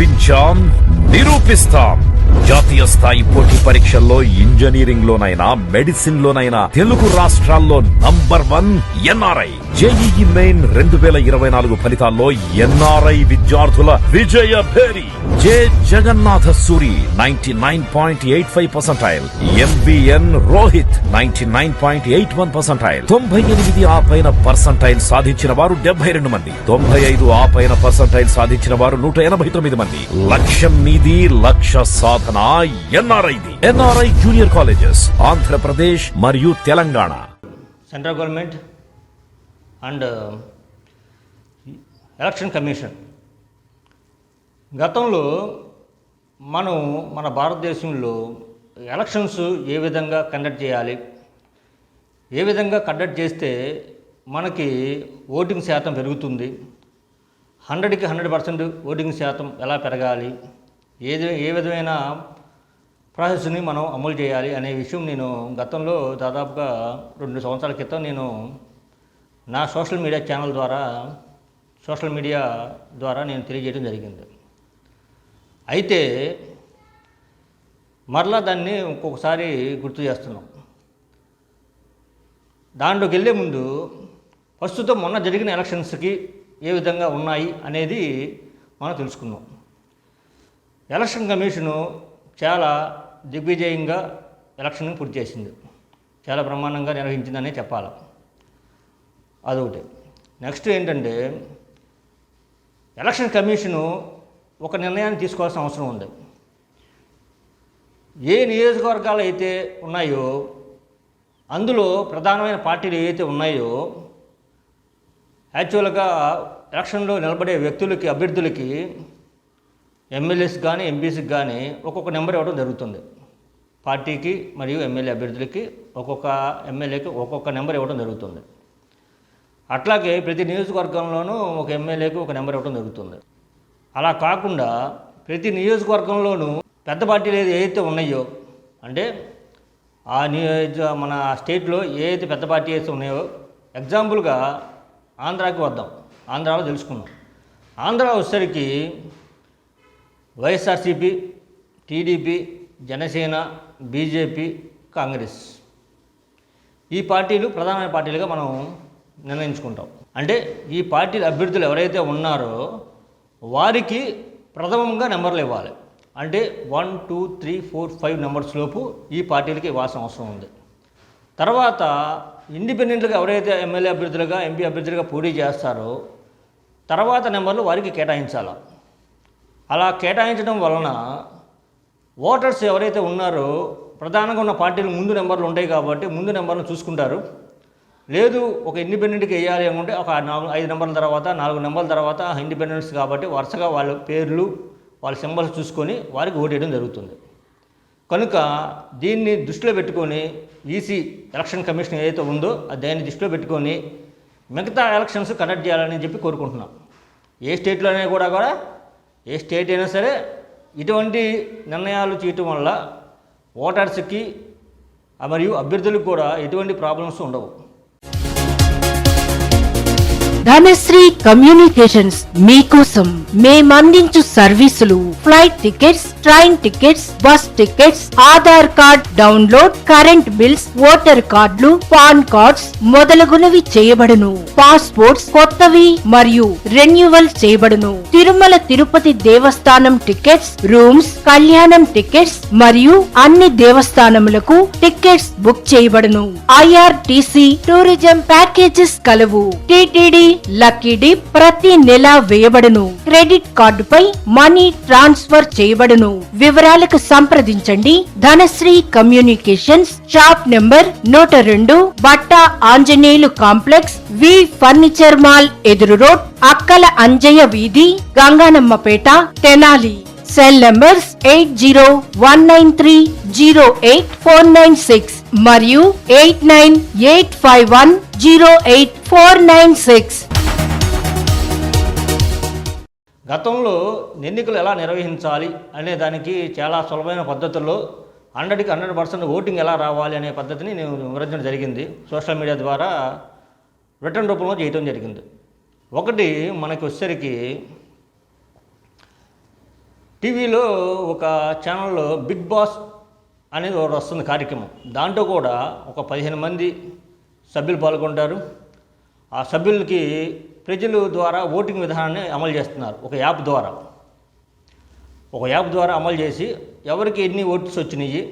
నిరూపించాం నిరూపిస్తాం. జాతీయ స్థాయి పోటీ పరీక్షల్లో ఇంజనీరింగ్ లోనైనా మెడిసిన్ లోనైనా తెలుగు రాష్ట్రాల్లో number one NRI. JEE main రెండు వేల ఇరవై నాలుగు ఫలితాల్లో ఎన్ఆర్ఐ విద్యార్థుల విజయ భేరి. J Jagannatha Suri ninety nine point eight five percentile. MBN Rohit ninety nine point eight one percentile. తొంభై ఎనిమిది ఆ పైన పర్సంటైల్ సాధించిన వారు డెబ్బై రెండు మంది. తొంభై ఐదు ఆ పైన పర్సెంటైల్ సాధించిన వారు నూట ఎనభై తొమ్మిది మంది. లక్ష్యం మీది లక్ష్య సాధన ఎన్ఆర్ఐది. ఎన్ఆర్ఐ జూనియర్ కాలేజెస్ ఆంధ్రప్రదేశ్ మరియు Telangana. Central government and election commission. గతంలో మనం మన భారతదేశంలో ఎలక్షన్స్ ఏ విధంగా కండక్ట్ చేయాలి ఏ విధంగా కండక్ట్ చేస్తే మనకి ఓటింగ్ శాతం పెరుగుతుంది హండ్రెడ్కి హండ్రెడ్ పర్సెంట్ ఓటింగ్ శాతం ఎలా పెరగాలి ఏది ఏ విధమైన ప్రాసెస్ని మనం అమలు చేయాలి అనే విషయం నేను గతంలో దాదాపుగా రెండు సంవత్సరాల క్రితం నేను నా సోషల్ మీడియా ఛానల్ ద్వారా సోషల్ మీడియా ద్వారా నేను తెలియజేయడం జరిగింది. అయితే మరలా దాన్ని ఇంకొకసారి గుర్తు చేస్తున్నాం. దాంట్లోకి వెళ్ళే ముందు ప్రస్తుతం మొన్న జరిగిన ఎలక్షన్స్కి ఏ విధంగా ఉన్నాయి అనేది మనం తెలుసుకుందాం. ఎలక్షన్ కమిషను చాలా దిగ్విజయంగా ఎలక్షన్ పూర్తి చేసింది. చాలా బ్రహ్మాండంగా నిర్వహించిందనే చెప్పాలి. అదొకటి. నెక్స్ట్ ఏంటంటే ఎలక్షన్ కమిషను ఒక నిర్ణయాన్ని తీసుకోవాల్సిన అవసరం ఉంది. ఏ నియోజకవర్గాలు అయితే ఉన్నాయో అందులో ప్రధానమైన పార్టీలు ఏవైతే ఉన్నాయో యాక్చువల్గా ఎలక్షన్లో నిలబడే వ్యక్తులకి అభ్యర్థులకి ఎమ్మెల్యేస్ కానీ ఎంపీస్కి కానీ ఒక్కొక్క నెంబర్ ఇవ్వడం జరుగుతుంది. పార్టీకి మరియు ఎమ్మెల్యే అభ్యర్థులకి ఒక్కొక్క ఎమ్మెల్యేకి ఒక్కొక్క నెంబర్ ఇవ్వడం జరుగుతుంది. అట్లాగే ప్రతి నియోజకవర్గంలోనూ ఒక ఎమ్మెల్యేకి ఒక నెంబర్ ఇవ్వడం జరుగుతుంది. అలా కాకుండా ప్రతి నియోజకవర్గంలోనూ పెద్ద పార్టీలు ఏది ఏదైతే ఉన్నాయో అంటే ఆ నియోజ మన స్టేట్లో ఏదైతే పెద్ద పార్టీ అయితే ఉన్నాయో ఎగ్జాంపుల్గా ఆంధ్రాకి వద్దాం. ఆంధ్రాలో తెలుసుకుందాం. ఆంధ్ర వచ్చేసరికి YSRCP TDP Janasena BJP Congress ఈ పార్టీలు ప్రధానమైన పార్టీలుగా మనం నిర్ణయించుకుంటాం. అంటే ఈ పార్టీల అభ్యర్థులు ఎవరైతే ఉన్నారో వారికి ప్రథమంగా నెంబర్లు ఇవ్వాలి. అంటే one two three four five numbers లోపు ఈ పార్టీలకి ఇవ్వాల్సిన అవసరం ఉంది. తర్వాత ఇండిపెండెంట్గా ఎవరైతే ఎమ్మెల్యే అభ్యర్థులుగా ఎంపీ అభ్యర్థులుగా పోటీ చేస్తారో తర్వాత నెంబర్లు వారికి కేటాయించాలి? అలా కేటాయించడం వలన ఓటర్స్ ఎవరైతే ఉన్నారో ప్రధానంగా ఉన్న పార్టీలు ముందు నెంబర్లు ఉంటాయి కాబట్టి ముందు నెంబర్లు చూసుకుంటారు. లేదు ఒక ఇండిపెండెంట్కి వేయాలి అనుకుంటే ఒక నాలుగు ఐదు నెంబర్ల తర్వాత నాలుగు నెంబర్ల తర్వాత ఇండిపెండెన్స్ కాబట్టి వరుసగా వాళ్ళ పేర్లు వాళ్ళ సింబల్స్ చూసుకొని వారికి ఓటేయడం జరుగుతుంది. కనుక దీన్ని దృష్టిలో పెట్టుకొని ఈసీ ఎలక్షన్ కమిషన్ ఏదైతే ఉందో దాన్ని దృష్టిలో పెట్టుకొని మిగతా ఎలక్షన్స్ కండక్ట్ చేయాలని చెప్పి కోరుకుంటున్నాం. ఏ స్టేట్లోనే కూడా కూడా ఏ స్టేట్ అయినా సరే ఇటువంటి నిర్ణయాలు చేయటం వల్ల ఓటర్స్కి మరియు అభ్యర్థులకు కూడా ఎటువంటి ప్రాబ్లమ్స్ ఉండవు. ధనశ్రీ కమ్యూనికేషన్స్ మీకోసం మేమందించు సర్వీసులు flight tickets train tickets bus tickets Aadhaar card download current bills voter కార్డులు పాన్ కార్డ్స్ మొదలగునవి చేయబడును. పాస్పోర్ట్స్ కొత్తవి మరియు రెన్యువల్ చేయబడును. తిరుమల తిరుపతి దేవస్థానం టికెట్స్ రూమ్స్ కళ్యాణం టికెట్స్ మరియు అన్ని దేవస్థానములకు టికెట్స్ బుక్ చేయబడును. ఐఆర్టీసీ టూరిజం ప్యాకేజెస్ కలవు. టిటిడి లక్కీ డిప్ ప్రతి నెల వేయబడును. క్రెడిట్ కార్డుపై మనీ ట్రాన్స్ఫర్ చేయబడును. వివరాలకు సంప్రదించండి. ధనశ్రీ కమ్యూనికేషన్స్ షాప్ నెంబర్ నూట రెండు Batta Anjaneyulu complex V furniture mall ఎదురు రోడ్ అక్కల అంజయ్య వీధి Ganganammapeta Tenali. Cell numbers eight zero one nine three zero eight four nine six మరియు eight nine eight five one zero eight four nine six. గతంలో ఎన్నికలు ఎలా నిర్వహించాలి అనే దానికి చాలా సులభమైన పద్ధతుల్లో హండ్రెడ్కి హండ్రెడ్ పర్సెంట్ ఓటింగ్ ఎలా రావాలి అనే పద్ధతిని నేను వివరించడం జరిగింది. సోషల్ మీడియా ద్వారా రిటర్న్ రూపంలో చేయటం జరిగింది. ఒకటి మనకి వచ్చేసరికి టీవీలో ఒక ఛానల్లో బిగ్ బాస్ అనేది ఒకటి వస్తుంది కార్యక్రమం. దాంట్లో కూడా ఒక పదిహేను మంది సభ్యులు పాల్గొంటారు. ఆ సభ్యులకి ప్రజలు ద్వారా ఓటింగ్ విధానాన్ని అమలు చేస్తున్నారు ఒక యాప్ ద్వారా. ఒక యాప్ ద్వారా అమలు చేసి ఎవరికి ఎన్ని ఓట్స్ వచ్చినాయి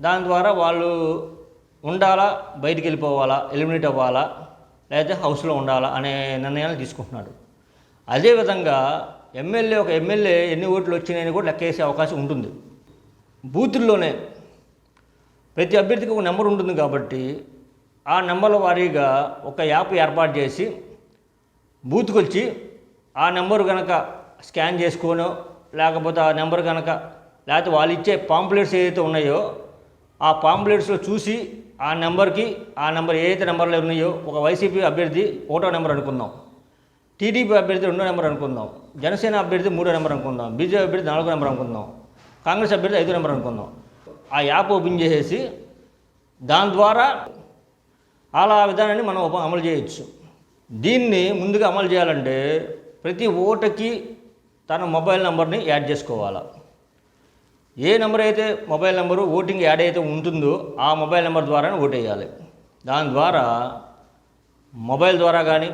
దాని ద్వారా వాళ్ళు ఉండాలా బయటికి వెళ్ళిపోవాలా ఎలిమినేట్ అవ్వాలా లేదా హౌస్లో ఉండాలా అనే నిర్ణయాలు తీసుకుంటున్నాడు. అదేవిధంగా ఎమ్మెల్యే ఒక ఎమ్మెల్యే ఎన్ని ఓట్లు వచ్చినాయని కూడా లెక్కేసే అవకాశం ఉంటుంది. బూతుల్లోనే ప్రతి అభ్యర్థికి ఒక నెంబర్ ఉంటుంది కాబట్టి ఆ నెంబర్ల వారీగా ఒక యాప్ ఏర్పాటు చేసి బూత్కి వచ్చి ఆ నెంబర్ కనుక స్కాన్ చేసుకోనో లేకపోతే ఆ నెంబర్ కనుక లేకపోతే వాళ్ళు ఇచ్చే పాంప్లెట్స్ ఏదైతే ఉన్నాయో ఆ పాంప్లెట్స్లో చూసి ఆ నెంబర్కి ఆ నెంబర్ ఏదైతే నెంబర్లు ఉన్నాయో ఒక వైసీపీ అభ్యర్థి ఒకటో నెంబర్ అనుకుందాం టీడీపీ అభ్యర్థి రెండో నెంబర్ అనుకుందాం జనసేన అభ్యర్థి మూడో నెంబర్ అనుకుందాం బీజేపీ అభ్యర్థి నాలుగో నెంబర్ అనుకుందాం కాంగ్రెస్ అభ్యర్థి ఐదో నెంబర్ అనుకుందాం. ఆ యాప్ ఓపెన్ చేసేసి దాని ద్వారా అలా విధానాన్ని మనం ఉప- అమలు చేయొచ్చు. దీన్ని ముందుగా అమలు చేయాలంటే ప్రతి ఓటకి తన మొబైల్ నెంబర్ని యాడ్ చేసుకోవాలి. ఏ నెంబర్ అయితే మొబైల్ నెంబరు ఓటింగ్ యాడ్ అయితే ఉంటుందో ఆ మొబైల్ నెంబర్ ద్వారానే ఓటు వేయాలి దాని ద్వారా మొబైల్ ద్వారా కానీ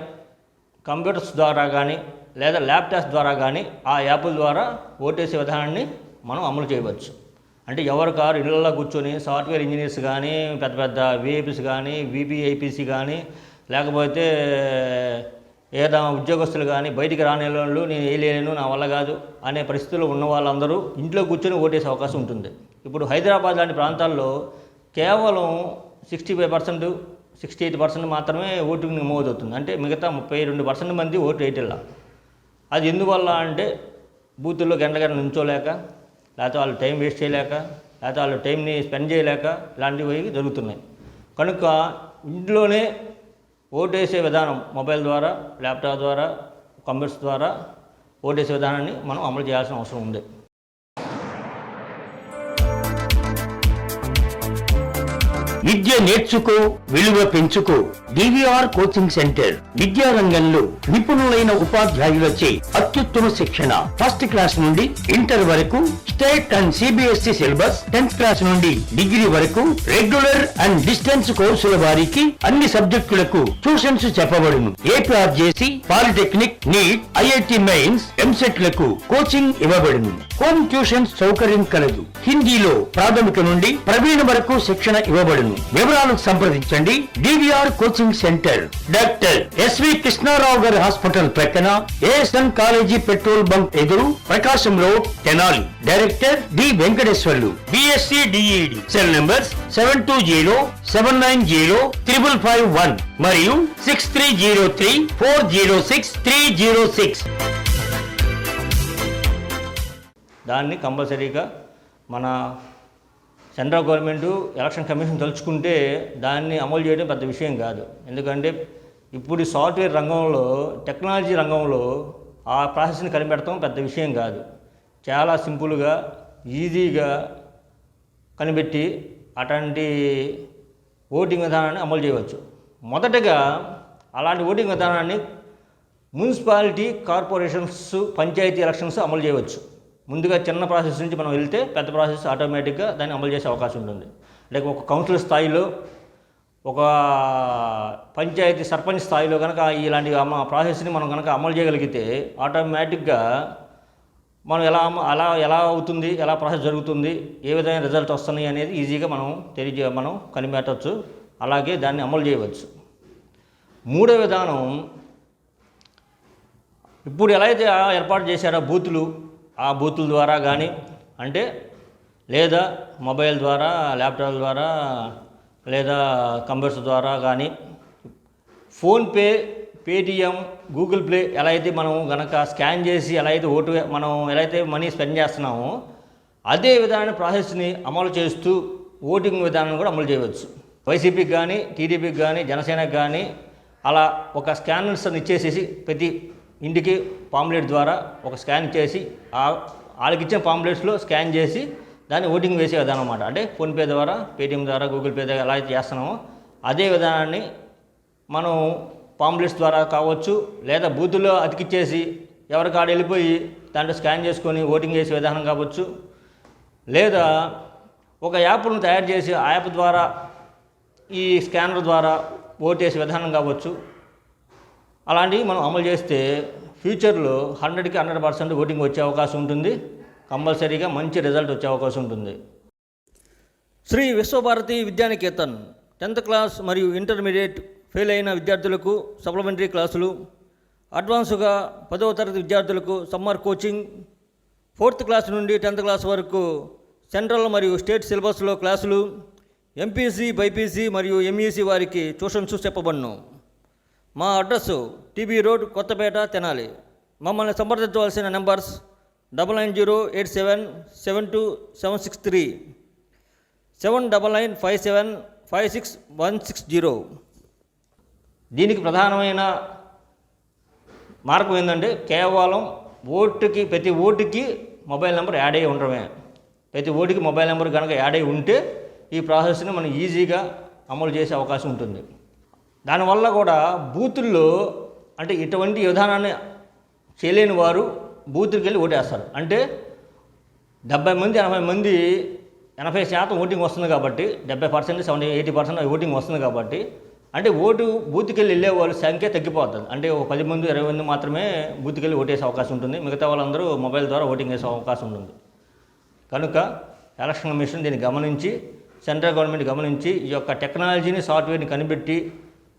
కంప్యూటర్స్ ద్వారా కానీ లేదా ల్యాప్టాప్స్ ద్వారా కానీ ఆ యాప్ల ద్వారా ఓటేసే విధానాన్ని మనం అమలు చేయవచ్చు. అంటే ఎవరు కారు ఇళ్ళల్లో కూర్చొని సాఫ్ట్వేర్ ఇంజనీర్స్ కానీ పెద్ద పెద్ద విఐపీస్ కానీ విబిఐపిసి కానీ లేకపోతే ఏదైనా ఉద్యోగస్తులు కానీ బయటికి రాని వాళ్ళు నేను వేయలేను నా వల్ల కాదు అనే పరిస్థితుల్లో ఉన్న వాళ్ళందరూ ఇంట్లో కూర్చొని ఓటేసే అవకాశం ఉంటుంది. ఇప్పుడు హైదరాబాద్ లాంటి ప్రాంతాల్లో కేవలం sixty five percent sixty eight percent మాత్రమే ఓటింగ్ నమోదవుతుంది. అంటే మిగతా ముప్పై రెండు పర్సెంట్ మంది ఓటు వేయటల్లా అది ఎందువల్ల అంటే బూతుల్లో గంట గంట నుంచోలేక లేకపోతే వాళ్ళు టైం వేస్ట్ చేయలేక లేకపోతే వాళ్ళు టైంని స్పెండ్ చేయలేక ఇలాంటివి జరుగుతున్నాయి. కనుక ఇంట్లోనే ఓటేసే విధానం మొబైల్ ద్వారా ల్యాప్టాప్ ద్వారా కంప్యూటర్స్ ద్వారా ఓటేసే విధానాన్ని మనం అమలు చేయాల్సిన అవసరం ఉంది. విద్య నేర్చుకో విలువ పెంచుకో. డివిఆర్ కోచింగ్ సెంటర్ విద్యా రంగంలో నిపుణులైన ఉపాధ్యాయులచే అత్యుత్తమ శిక్షణ. ఫస్ట్ క్లాస్ నుండి ఇంటర్ వరకు state and CBSE syllabus tenth class నుండి డిగ్రీ వరకు రెగ్యులర్ అండ్ డిస్టెన్స్ కోర్సుల వారికి అన్ని సబ్జెక్టులకు tuitions చెప్పబడును. APRJC polytechnic NEET IIT mains ఎంసెట్లకు coaching ఇవ్వబడును. హోమ్ ట్యూషన్ సౌకర్యం కలదు. హిందీలో ప్రాథమిక నుండి ప్రవీణ వరకు శిక్షణ ఇవ్వబడును. వివరాలకు సంప్రదించండి. DVR coaching centre doctor SV Krishna Rao గారి హాస్పిటల్ ప్రక్కన ఏఎస్ఎన్ కాలేజీ పెట్రోల్ బంక్ ఎదురు Prakasam road Tenali. Director D Venkateswarlu. BSc DEd cell numbers seven two zero seven nine zero triple five one మరియు six three zero three four zero six three zero six దాన్ని కంపల్సరీగా మన central government election commission తలుచుకుంటే దాన్ని అమలు చేయడం పెద్ద విషయం కాదు. ఎందుకంటే ఇప్పుడు సాఫ్ట్వేర్ రంగంలో టెక్నాలజీ రంగంలో ఆ ప్రాసెస్ని కనిపెడతాం పెద్ద విషయం కాదు. చాలా సింపుల్గా ఈజీగా కనిపెట్టి అటువంటి ఓటింగ్ విధానాన్ని అమలు చేయవచ్చు. మొదటగా అలాంటి ఓటింగ్ విధానాన్ని మున్సిపాలిటీ కార్పొరేషన్స్ పంచాయతీ ఎలక్షన్స్ అమలు చేయవచ్చు. ముందుగా చిన్న ప్రాసెస్ నుంచి మనం వెళ్తే పెద్ద ప్రాసెస్ ఆటోమేటిక్గా దాన్ని అమలు చేసే అవకాశం ఉంటుంది. లైక్ ఒక కౌన్సిల్ స్థాయిలో ఒక పంచాయతీ సర్పంచ్ స్థాయిలో కనుక ఇలాంటి ప్రాసెస్ని మనం కనుక అమలు చేయగలిగితే ఆటోమేటిక్గా మనం ఎలా అమ- అలా ఎలా అవుతుంది ఎలా ప్రాసెస్ జరుగుతుంది ఏ విధమైన రిజల్ట్ వస్తున్నాయి అనేది ఈజీగా మనం తెలియజే మనం కనిపెట్టవచ్చు అలాగే దాన్ని అమలు చేయవచ్చు. మూడో విధానం ఇప్పుడు ఎలా అయితే ఏర్పాటు చేశారో బూతులు ఆ బూతుల ద్వారా కానీ అంటే లేదా మొబైల్ ద్వారా ల్యాప్టాప్ ద్వారా లేదా కంప్యూటర్స్ ద్వారా కానీ ఫోన్పే పేటిఎం గూగుల్ ప్లే ఎలా అయితే మనం కనుక స్కాన్ చేసి ఎలా అయితే ఓటు మనం ఎలా అయితే మనీ స్పెండ్ చేస్తున్నామో అదే విధాన ప్రాసెస్ని అమలు చేస్తూ ఓటింగ్ విధానం కూడా అమలు చేయవచ్చు. వైసీపీకి కానీ టీడీపీకి కానీ జనసేనకి కానీ అలా ఒక స్కానర్స్ ఇచ్చేసేసి ప్రతి ఇంటికి పాంప్లెట్ ద్వారా ఒక స్కాన్ చేసి వాళ్ళకిచ్చిన పాంప్లెట్స్లో స్కాన్ చేసి దాన్ని ఓటింగ్ వేసే విధానం అనమాట అంటే ఫోన్పే ద్వారా పేటిఎం ద్వారా గూగుల్ పే ద్వారా ఎలా అయితే చేస్తున్నామో అదే విధానాన్ని మనం పాంప్లెట్స్ ద్వారా కావచ్చు లేదా బూతుల్లో అతికిచ్చేసి ఎవరి కాడ వెళ్ళిపోయి దాంట్లో స్కాన్ చేసుకొని ఓటింగ్ చేసే విధానం కావచ్చు లేదా ఒక యాప్ను తయారు చేసి ఆ యాప్ ద్వారా ఈ స్కానర్ ద్వారా ఓటు వేసే విధానం కావచ్చు అలాంటివి మనం అమలు చేస్తే ఫ్యూచర్లో హండ్రెడ్కి హండ్రెడ్ పర్సెంట్ ఓటింగ్ వచ్చే అవకాశం ఉంటుంది. కంపల్సరీగా మంచి రిజల్ట్ వచ్చే అవకాశం ఉంటుంది. శ్రీ విశ్వభారతి విద్యానికేతన్ టెన్త్ క్లాస్ మరియు ఇంటర్మీడియట్ ఫెయిల్ అయిన విద్యార్థులకు సప్లిమెంటరీ క్లాసులు అడ్వాన్స్గా పదవ తరగతి విద్యార్థులకు సమ్మర్ కోచింగ్ ఫోర్త్ క్లాస్ నుండి టెన్త్ క్లాస్ వరకు సెంట్రల్ మరియు స్టేట్ సిలబస్లో క్లాసులు ఎంపీసీ బైపీసీ మరియు ఎంఈసీ వారికి ట్యూషన్స్ చెప్పబడ్ను. మా address TB road Kothapeta Tenali. మమ్మల్ని సంప్రదించవలసిన numbers double nine zero eight seven seven two seven six three seven double nine five seven five six one six zero. దీనికి ప్రధానమైన మార్గం ఏంటంటే కేవలం ఓటుకి ప్రతి ఓటుకి మొబైల్ నెంబర్ యాడ్ అయ్యి ఉండడమే. ప్రతి ఓటుకి మొబైల్ నెంబర్ కనుక యాడ్ అయ్యి ఉంటే ఈ ప్రాసెస్ని మనం ఈజీగా అమలు చేసే అవకాశం ఉంటుంది. దానివల్ల కూడా బూతుల్లో అంటే ఇటువంటి విధానాన్ని చేయలేని వారు బూతులకు వెళ్ళి ఓటేస్తారు. అంటే డెబ్బై మంది ఎనభై మంది ఎనభై శాతం ఓటింగ్ వస్తుంది కాబట్టి డెబ్బై percent seventy eighty percent voting వస్తుంది కాబట్టి అంటే ఓటు బూత్కి వెళ్ళి వెళ్ళే వాళ్ళ సంఖ్య తగ్గిపోతుంది. అంటే ఒక పది మంది ఇరవై మంది మాత్రమే బూత్కి వెళ్ళి ఓటేసే అవకాశం ఉంటుంది. మిగతా వాళ్ళందరూ మొబైల్ ద్వారా ఓటింగ్ వేసే అవకాశం ఉంటుంది. కనుక ఎలక్షన్ కమిషన్ దీన్ని గమనించి సెంట్రల్ గవర్నమెంట్ గమనించి ఈ యొక్క టెక్నాలజీని సాఫ్ట్వేర్ని కనిపెట్టి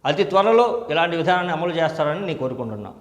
అతి త్వరలో ఇలాంటి విధానాన్ని అమలు చేస్తారని నేను కోరుకుంటున్నాను.